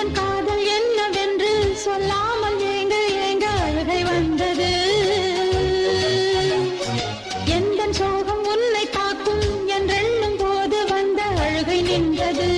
இதன் காதல் என்னவென்று சொல்லாமல் ஏங்க ஏங்க அழுகை வந்தது. எந்த சோகம் உன்னை தாக்கும் என்றெண்ணும் போது வந்த அழுகை நின்றது.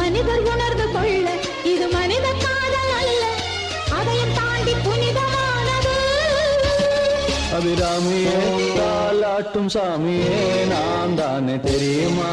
மனிதர் உணர்ந்து கொள்ள இது மனித காதல் அல்ல அதையும் தாண்டி புனிதமானது. அபிராமியே தாலாட்டும் சாமியே நான் தானே தெரியுமா?